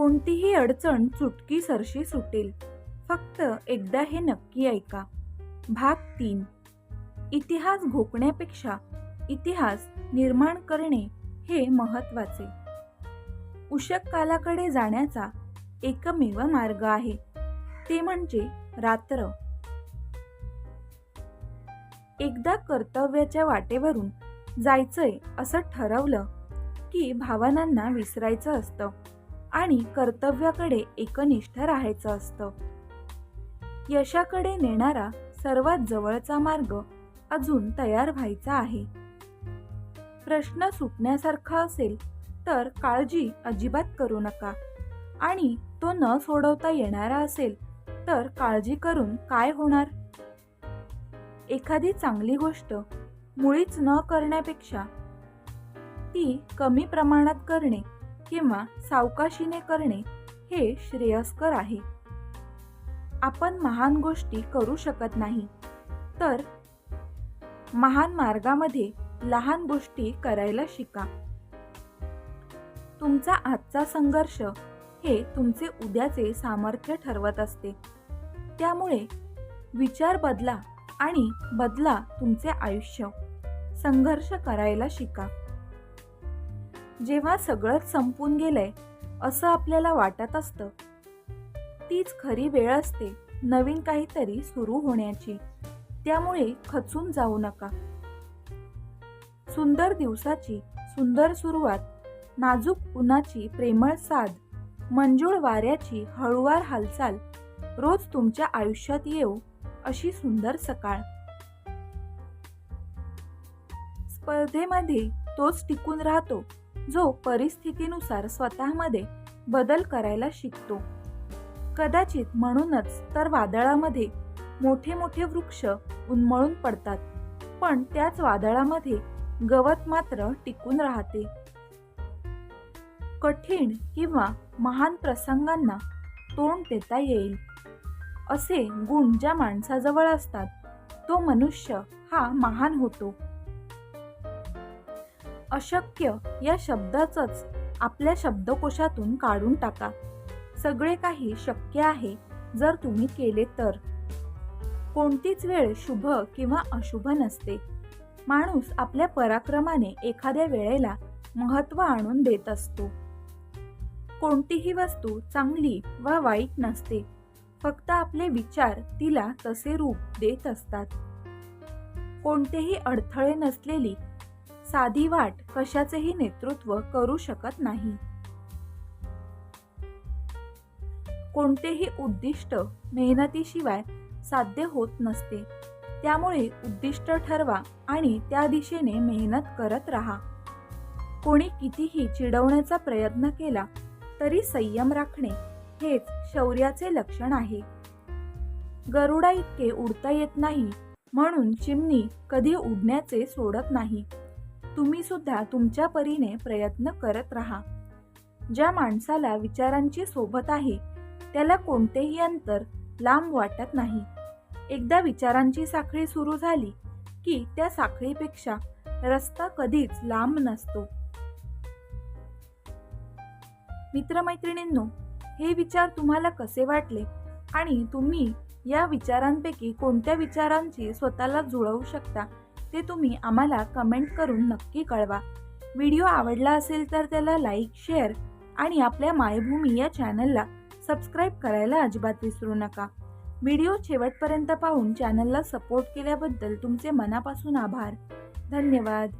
कोणतीही अडचण चुटकी सरशी सुटेल. फक्त एकदा हे नक्की ऐका. भाग तीन. इतिहास घोकण्यापेक्षा इतिहास निर्माण करणे हे महत्त्वाचे उषक कालाकडे जाण्याचा एकमेव मार्ग आहे. ते म्हणजे रात्र. एकदा कर्तव्याच्या वाटेवरून जायचंय असं ठरवलं की भावनांना विसरायचं असतं. आणि कर्तव्याकडे एकनिष्ठ राहायचं असतं. यशाकडे नेणारा सर्वात जवळचा मार्ग अजून तयार व्हायचा आहे. प्रश्न सुटण्यासारखा असेल तर काळजी अजिबात करू नका आणि तो न सोडवता येणारा असेल तर काळजी करून काय होणार? एखादी चांगली गोष्ट मुळीच न करण्यापेक्षा ती कमी प्रमाणात करणे किंवा सावकाशीने करणे हे श्रेयस्कर आहे. आपण महान गोष्टी करू शकत नाही. तर महान मार्गामध्ये लहान गोष्टी करायला शिका. तुमचा आजचा संघर्ष हे तुमचे उद्याचे सामर्थ्य ठरवत असते. त्यामुळे विचार बदला आणि बदला तुमचे आयुष्य. संघर्ष करायला शिका. जेव्हा सगळंच संपून गेलंय असं आपल्याला वाटत असतं. तीच खरी वेळ असते नवीन काहीतरी सुरू होण्याची. त्यामुळे खचून जाऊ नका. सुंदर दिवसाची सुंदर सुरुवात नाजूक उन्हाची प्रेमळ साध मंजूळ वाऱ्याची हळुवार हालचाल रोज तुमच्या आयुष्यात येऊ अशी सुंदर सकाळ. स्पर्धेमध्ये तोच टिकून राहतो. जो परिस्थितीनुसार स्वतःमध्ये बदल करायला शिकतो. कदाचित म्हणूनच तर वादळामध्ये मोठे मोठे वृक्ष उन्मळून पडतात पण त्याच वादळामध्ये गवत मात्र टिकून राहते. कठीण किंवा महान प्रसंगांना तोंड देता येईल. असे गुण ज्या माणसाजवळ असतात तो मनुष्य हा महान होतो. अशक्य या शब्दाचंच आपल्या शब्दकोशातून काढून टाका. सगळे काही शक्य आहे जर तुम्ही केले तर. कोणतीच वेळ शुभ किंवा अशुभ नसते. माणूस आपल्या पराक्रमाने एखाद्या वेळेला महत्त्व आणून देत असतो. कोणतीही वस्तू चांगली वा वाईट नसते. फक्त आपले विचार तिला तसे रूप देत असतात. कोणतेही अडथळे नसलेली साधी वाट कशाचेही नेतृत्व करू शकत नाही. कोणतेही उद्दिष्ट मेहनतीशिवाय साध्य होत नसते. त्यामुळे उद्दिष्ट ठरवा आणि त्या दिशेने मेहनत करत राहा. कोणी कितीही चिडवण्याचा प्रयत्न केला तरी संयम राखणे हेच शौर्याचे लक्षण आहे. गरुडा इतके उडता येत नाही म्हणून चिमणी कधी उडण्याचे सोडत नाही. तुम्ही सुद्धा तुमच्या परीने प्रयत्न करत राहा. ज्या माणसाला विचारांची सोबत आहे त्याला कोणतेही अंतर लांब वाटत नाही. एकदा विचारांची साखळी सुरू झाली की त्या साखळीपेक्षा रस्ता कधीच लांब नसतो. मित्रमैत्रिणींनो हे विचार तुम्हाला कसे वाटले आणि तुम्ही या विचारांपैकी कोणत्या विचारांची स्वतःला जुळवू शकता? ते तुम्ही आम्हाला कमेंट करून नक्की कळवा. व्हिडिओ आवडला असेल तर त्याला लाईक शेअर आणि आपल्या मायभूमी या चॅनलला सबस्क्राईब करायला अजिबात विसरू नका. व्हिडिओ शेवटपर्यंत पाहून चॅनलला सपोर्ट केल्याबद्दल तुमचे मनापासून आभार. धन्यवाद.